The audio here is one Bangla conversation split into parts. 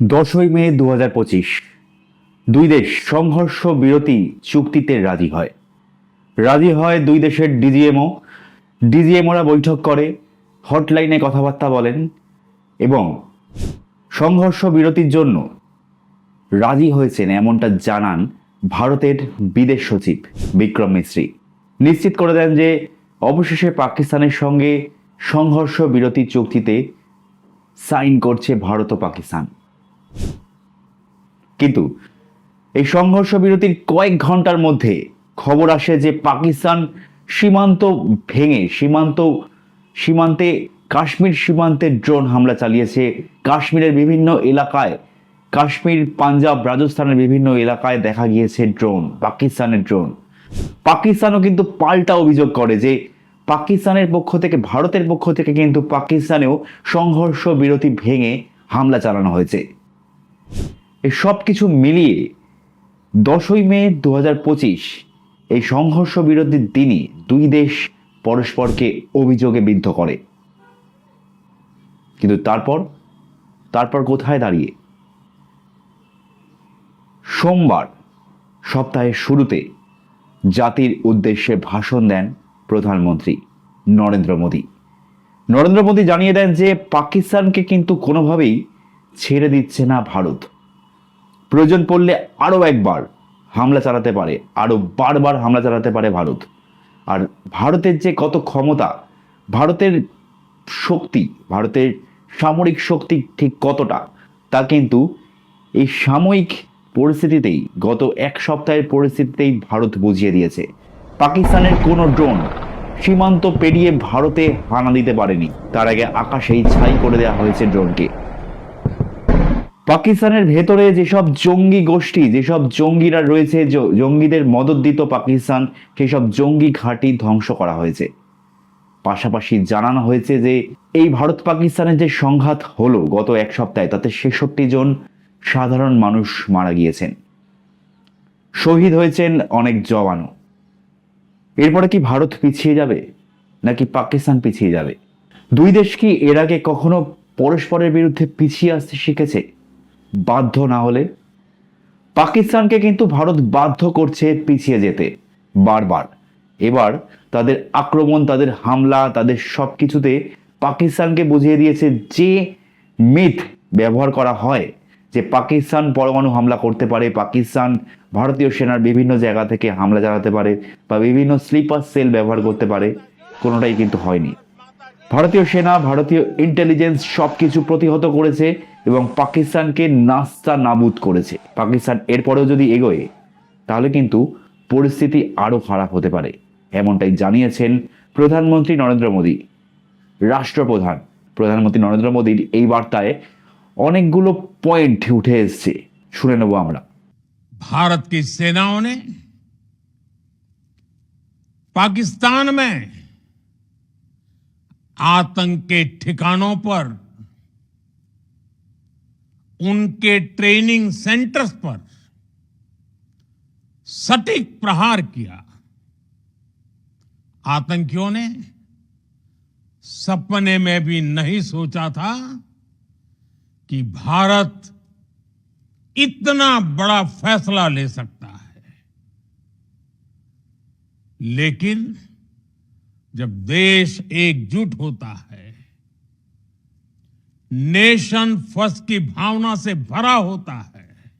দশই মে দু দুই দেশ সংঘর্ষ বিরতি চুক্তিতে রাজি হয়। রাজি হয় দুই দেশের ডিজিএমও। ডিজিএমওরা বৈঠক করে, হটলাইনে কথাবার্তা বলেন এবং সংঘর্ষ বিরতির জন্য রাজি হয়েছেন এমনটা জানান ভারতের বিদেশ সচিব বিক্রম মিশ্রি নিশ্চিত করে দেন যে অবশেষে পাকিস্তানের সঙ্গে সংঘর্ষ বিরতি চুক্তিতে সাইন করছে ভারত ও পাকিস্তান। কিন্তু এই সংঘর্ষ বিরতির কয়েক ঘণ্টার মধ্যে খবর আসে যে পাকিস্তান সীমান্ত ভেঙে, সীমান্ত, সীমান্তে, কাশ্মীর সীমান্তে ড্রোন হামলা চালিয়েছে। কাশ্মীরের বিভিন্ন এলাকায়, কাশ্মীর, পাঞ্জাব, রাজস্থানের বিভিন্ন এলাকায় দেখা গিয়েছে ড্রোন, পাকিস্তানের ড্রোন। পাকিস্তানও কিন্তু পাল্টা অভিযোগ করে যে পাকিস্তানের পক্ষ থেকে, ভারতের পক্ষ থেকে কিন্তু পাকিস্তানেও সংঘর্ষ বিরতি ভেঙে হামলা চালানো হয়েছে। এই সব কিছু মিলিয়ে দশই মে দু পঁচিশ এই সংঘর্ষ বিরোধী দিনই দুই দেশ পরস্পরকে অভিযোগে বিদ্ধ করে। কিন্তু তারপর তারপর কোথায় দাঁড়িয়ে? সোমবার, সপ্তাহের শুরুতে জাতির উদ্দেশ্যে ভাষণ দেন প্রধানমন্ত্রী নরেন্দ্র মোদী। নরেন্দ্র মোদী জানিয়ে দেন যে, পাকিস্তানকে কিন্তু কোনোভাবেই ছেড়ে দিচ্ছে না ভারত। প্রয়োজন পড়লে আরও একবার হামলা চালাতে পারে আরও বারবার হামলা চালাতে পারে ভারত। আর ভারতের যে কত ক্ষমতা, ভারতের শক্তি, ভারতের সামরিক শক্তি ঠিক কতটা, তা কিন্তু এই সাময়িক পরিস্থিতিতেই, গত এক সপ্তাহের পরিস্থিতিতেই ভারত বুঝিয়ে দিয়েছে। পাকিস্তানের কোনো ড্রোন সীমান্ত পেরিয়ে ভারতে হানা দিতে পারেনি। তার আগে আকাশেই ছাই করে দেওয়া হয়েছে ড্রোনকে। পাকিস্তানের ভেতরে যেসব জঙ্গি গোষ্ঠী, যেসব জঙ্গিরা রয়েছে জঙ্গিদের মদত দিত পাকিস্তান সেই সব জঙ্গি ঘাঁটি ধ্বংস করা হয়েছে। পাশাপাশি জানানো হয়েছে যে, এই ভারত পাকিস্তানের যে সংঘাত হলো গত এক সপ্তাহে, তাতে ছেষট্টি জন সাধারণ মানুষ মারা গিয়েছেন। শহীদ হয়েছেন অনেক জওয়ানও। এরপরে কি ভারত পিছিয়ে যাবে, নাকি পাকিস্তান পিছিয়ে যাবে? দুই দেশ কি এর আগে কখনো পরস্পরের বিরুদ্ধে পিছিয়ে আসতে শিখেছে? বাধ্য না হলে। পাকিস্তানকে কিন্তু ভারত বাধ্য করছে পিছিয়ে যেতে। বারবার। এবার তাদের আক্রমণ, তাদের হামলা, তাদের সব কিছুতে পাকিস্তানকে বুঝিয়ে দিয়েছে যে মিথ ব্যবহার করা হয়, যে পাকিস্তান পরমাণু হামলা করতে পারে, পাকিস্তান ভারতীয় সেনার বিভিন্ন জায়গা থেকে হামলা চালাতে পারে বা বিভিন্ন স্লিপার সেল ব্যবহার করতে পারে, কোনোটাই কিন্তু হয়নি। ভারতীয় সেনা, ভারতীয় ইন্টেলিজেন্স সব কিছু প্রতিহত করেছে এবং পাকিস্তানকে নাস্তা নাবুদ করেছে পাকিস্তান এরপরেও যদি এগোয় তাহলে কিন্তু পরিস্থিতি আরও খারাপ হতে পারে এমনটাই জানিয়েছেন প্রধানমন্ত্রী নরেন্দ্র মোদী রাষ্ট্রপ্রধান প্রধানমন্ত্রী নরেন্দ্র মোদীর এই বার্তায় অনেকগুলো পয়েন্ট উঠে এসছে শুনে নেবো আমরা भारत की सेनाओं ने पाकिस्तान में आतंक के ठिकानों पर उनके ट्रेनिंग सेंटर्स पर सटीक प्रहार किया। आतंकियों ने सपने में भी नहीं सोचा था कि भारत इतना बड़ा फैसला ले सकता है। लेकिन जब देश एकजुट होता है नेशन फ़र्स्ट की भावना से भरा होता है।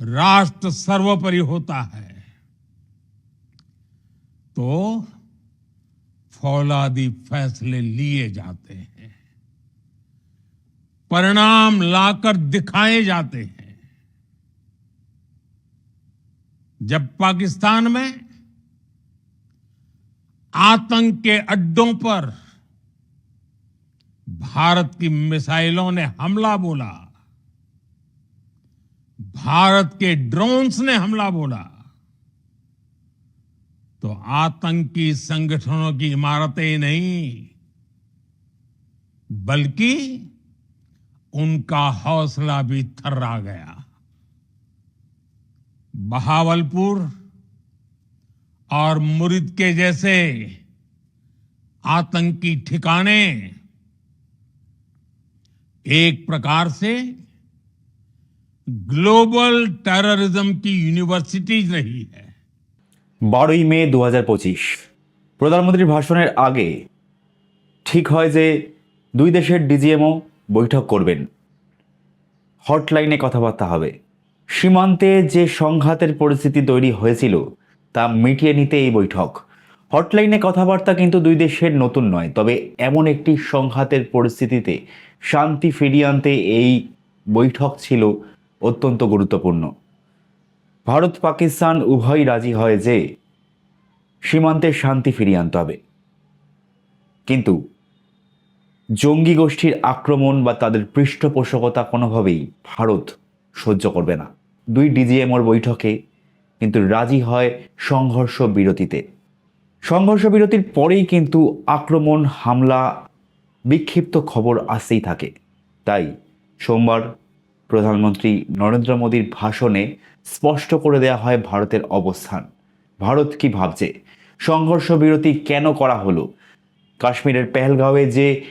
राष्ट्र सर्वोपरि होता है। तो फौलादी फैसले लिए जाते हैं। परिणाम लाकर दिखाए जाते हैं। जब पाकिस्तान में आतंक के अड्डों पर भारत की मिसाइलों ने हमला बोला। भारत के ड्रोन्स ने हमला बोला। तो आतंकी संगठनों की इमारतें नहीं, बल्कि उनका हौसला भी थर्रा गया। बहावलपुर और मुरिद के जैसे आतंकी ठिकाने एक प्रकार से ग्लोबल टेररिज्म की यूनिवर्सिटीज रही है বারোই মে দু প্রধানমন্ত্রীর ভাষণের আগে ঠিক হয় যে দুই দেশের ডিজিএমও বৈঠক করবেন হটলাইনে কথাবার্তা হবে সীমান্তে যে সংঘাতের পরিস্থিতি তৈরি হয়েছিল তা মিটিয়ে নিতে এই বৈঠক হটলাইনে কথাবার্তা কিন্তু দুই দেশের নতুন নয় তবে এমন একটি সংঘাতের পরিস্থিতিতে শান্তি ফিরিয়ে আনতে এই বৈঠক ছিল অত্যন্ত গুরুত্বপূর্ণ। ভারত পাকিস্তান উভয়ই রাজি হয় যে সীমান্তে শান্তি ফিরিয়ে আনতে হবে। কিন্তু জঙ্গি গোষ্ঠীর আক্রমণ বা তাদের পৃষ্ঠপোষকতা কোনোভাবেই ভারত সহ্য করবে না। দুই ডিজিএমওর বৈঠকে কিন্তু রাজি হয় সংঘর্ষ বিরতিতে। সংঘর্ষ বিরতির পরেই কিন্তু আক্রমণ, হামলা বিক্ষিপ্ত খবর আসতেই থাকে। তাই সোমবার প্রধানমন্ত্রী নরেন্দ্র মোদীর ভাষণে স্পষ্ট করে দেওয়া হয় ভারতের অবস্থান। ভারত কি ভাবছে? সংঘর্ষ বিরতি কেন করা হলো? কাশ্মীরের পেহেলগাঁওয়ে যে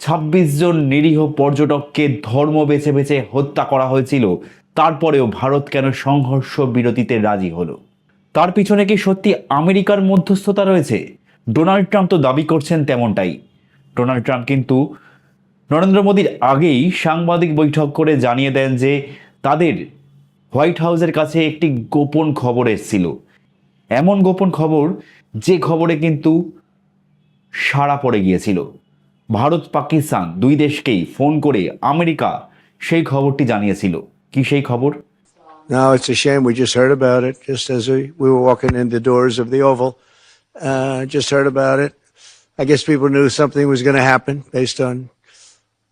ছাব্বিশ জন নিরীহ পর্যটককে ধর্ম বেছে বেছে হত্যা করা হয়েছিল, তারপরেও ভারত কেন সংঘর্ষ বিরতিতে রাজি হলো? তার পিছনে কি সত্যি আমেরিকার মধ্যস্থতা রয়েছে? ডোনাল্ড ট্রাম্প তো দাবি করছেন তেমনটাই। ডোনাল্ড ট্রাম্প কিন্তু নরেন্দ্র মোদীর আগেই সাংবাদিক বৈঠক করে জানিয়ে দেন যে তাদের হোয়াইট হাউসের কাছে একটি গোপন খবর এসেছিল এমন গোপন খবর যে খবরে কিন্তু সাড়া পড়ে গিয়েছিল ভারত পাকিস্তান দুই দেশকেই ফোন করে আমেরিকা সেই খবরটি জানিয়েছিল কি সেই খবর No, it's a shame. We just heard about it just as we, we were walking in the doors of the Oval. Uh, just heard about it. I guess people knew something was going to happen based on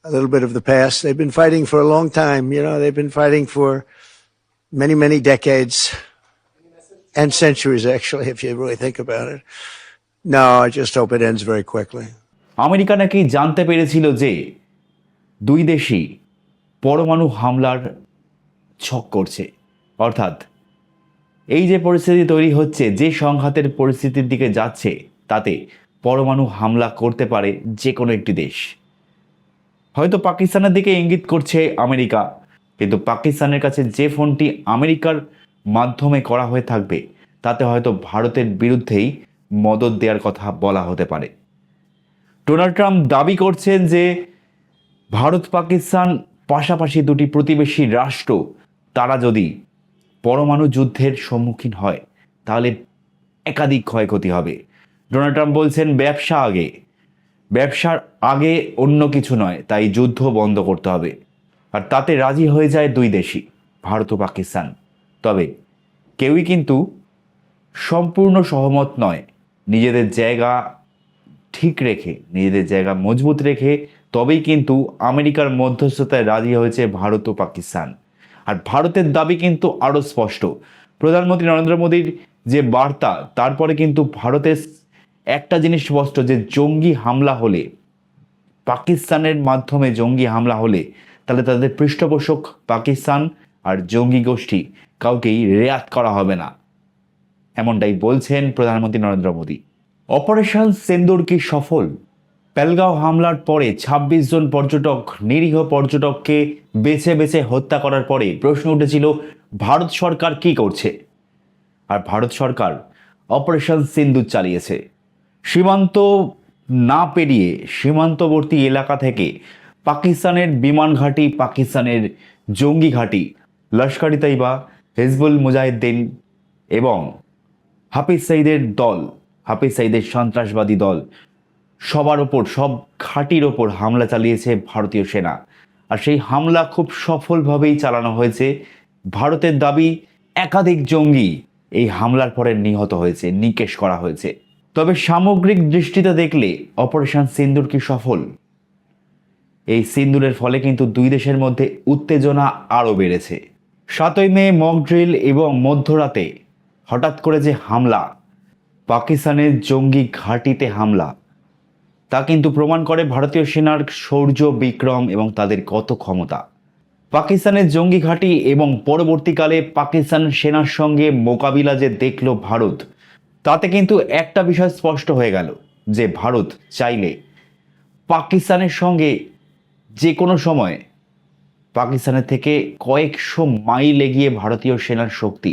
a little bit of the past. They've been fighting for a long time. You know, they've been fighting for many, many decades and centuries, actually, if you really think about it. No, I just hope it ends very quickly. America নাকি জানতে পেরেছিল যে দুই দেশই পরমাণু হামলার ছক করছে অর্থাৎ এই যে পরিস্থিতি তৈরি হচ্ছে যে সংঘাতের পরিস্থিতির দিকে যাচ্ছে তাতে পরমাণু হামলা করতে পারে যে কোনো একটি দেশ। হয়তো পাকিস্তানের দিকে ইঙ্গিত করছে আমেরিকা, কিন্তু পাকিস্তানের কাছে যে ফোনটি আমেরিকার মাধ্যমে করা হয়ে থাকবে, তাতে হয়তো ভারতের বিরুদ্ধেই মদত দেওয়ার কথা বলা হতে পারে। ডোনাল্ড ট্রাম্প দাবি করছেন যে ভারত, পাকিস্তান পাশাপাশি দুটি প্রতিবেশী রাষ্ট্র, তারা যদি পরমাণু যুদ্ধের সম্মুখীন হয়, তাহলে একাধিক ক্ষয়ক্ষতি হবে। ডোনাল্ড ট্রাম্প বলছেন, ব্যবসা আগে। ব্যবসার আগে অন্য কিছু নয়, তাই যুদ্ধ বন্ধ করতে হবে। আর তাতে রাজি হয়ে যায় দুই দেশই, ভারত ও পাকিস্তান। তবে কেউই কিন্তু সম্পূর্ণ সহমত নয়, নিজেদের জায়গা ঠিক রেখে, নিজেদের জায়গা মজবুত রেখে, তবেই কিন্তু আমেরিকার মধ্যস্থতায় রাজি হয়েছে ভারত ও পাকিস্তান। আর ভারতের দাবি কিন্তু আরও স্পষ্ট। প্রধানমন্ত্রী নরেন্দ্র মোদীর যে বার্তা, তারপরে কিন্তু ভারতের একটা জিনিস স্পষ্ট যে জঙ্গি হামলা হলে, পাকিস্তানের মাধ্যমে জঙ্গি হামলা হলে, তাহলে তাদের পৃষ্ঠপোষক পাকিস্তান আর জঙ্গি গোষ্ঠী কাউকেই রেয়াত করা হবে না। এমনটাই বলছেন প্রধানমন্ত্রী নরেন্দ্র মোদী। অপারেশন সেন্দুর কি সফল? পেলগাঁও হামলার পরে ২৬ জন পর্যটক, নিরীহ পর্যটককে বেছে বেছে হত্যা করার পরে প্রশ্ন উঠেছিল, ভারত সরকার কি করছে? আর ভারত সরকার অপারেশন সিন্দুর চালিয়েছে। সীমান্ত না পেরিয়ে সীমান্তবর্তী এলাকা থেকে পাকিস্তানের বিমান ঘাঁটি, পাকিস্তানের জঙ্গি ঘাঁটি লস্কর তাইবা, হিজবুল মুজাহিদ্দিন এবং হাফিজ সাইদের দল, হাফিজ সাইদের সন্ত্রাসবাদী দল, সবার ওপর, সব ঘাঁটির ওপর হামলা চালিয়েছে ভারতীয় সেনা। আর সেই হামলা খুব সফলভাবেই চালানো হয়েছে। ভারতের দাবি, একাধিক জঙ্গি এই হামলার পরে নিহত হয়েছে, নিকেশ করা হয়েছে। তবে সামগ্রিক দৃষ্টিতে দেখলে অপারেশন সিন্দুর কি সফল? এই সিন্দুরের ফলে কিন্তু দুই দেশের মধ্যে উত্তেজনা আরও বেড়েছে। সাতই মে মক ড্রিল এবং মধ্যরাতে হঠাৎ করে যে হামলা, পাকিস্তানের জঙ্গি ঘাঁটিতে হামলা, তা কিন্তু প্রমাণ করে ভারতীয় সেনার শৌর্য, বিক্রম এবং তাদের কত ক্ষমতা। পাকিস্তানের জঙ্গি ঘাঁটি এবং পরবর্তীকালে পাকিস্তান সেনার সঙ্গে মোকাবিলা যে দেখল ভারত তাতে কিন্তু একটা বিষয় স্পষ্ট হয়ে গেল, যে ভারত চাইলে পাকিস্তানের সঙ্গে যে কোনো সময় পাকিস্তানের থেকে কয়েকশো মাইল এগিয়ে ভারতীয় সেনার শক্তি।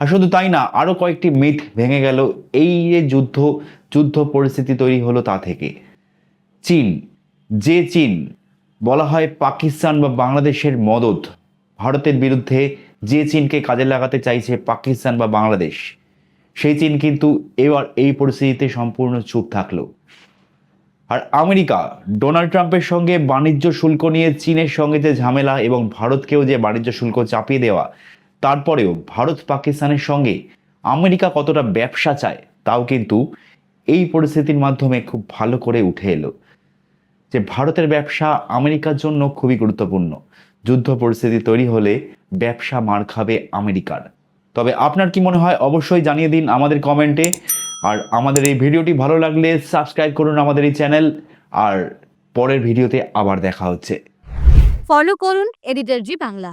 আর শুধু তাই না আরও কয়েকটি মিথ ভেঙে গেল। এই যে যুদ্ধ যুদ্ধ পরিস্থিতি তৈরি হলো তা থেকে। চীন, যে চীন বলা হয় পাকিস্তান বা বাংলাদেশের মদত ভারতের বিরুদ্ধে যে চীনকে কাজে লাগাতে চাইছে পাকিস্তান বা বাংলাদেশ সেই চীন কিন্তু এবার এই পরিস্থিতিতে সম্পূর্ণ চুপ থাকল। আর আমেরিকা, ডোনাল্ড ট্রাম্পের সঙ্গে বাণিজ্য শুল্ক নিয়ে চীনের সঙ্গে যে ঝামেলা এবং ভারতকেও যে বাণিজ্য শুল্ক চাপিয়ে দেওয়া, তারপরেও ভারত পাকিস্তানের সঙ্গে আমেরিকা কতটা ব্যবসা চায়, তাও কিন্তু এই পরিস্থিতির মাধ্যমে খুব ভালো করে উঠে এলো। যে ভারতের ব্যবসা আমেরিকার জন্য খুবই গুরুত্বপূর্ণ। যুদ্ধ পরিস্থিতি তৈরি হলে ব্যবসা মার খাবে আমেরিকার। তবে আপনার কি মনে হয়, অবশ্যই জানিয়ে দিন আমাদের কমেন্টে। আর আমাদের এই ভিডিওটি ভালো লাগলে সাবস্ক্রাইব করুন আমাদের এই চ্যানেল। আর পরের ভিডিওতে আবার দেখা হচ্ছে। ফলো করুন এডিটর জি বাংলা।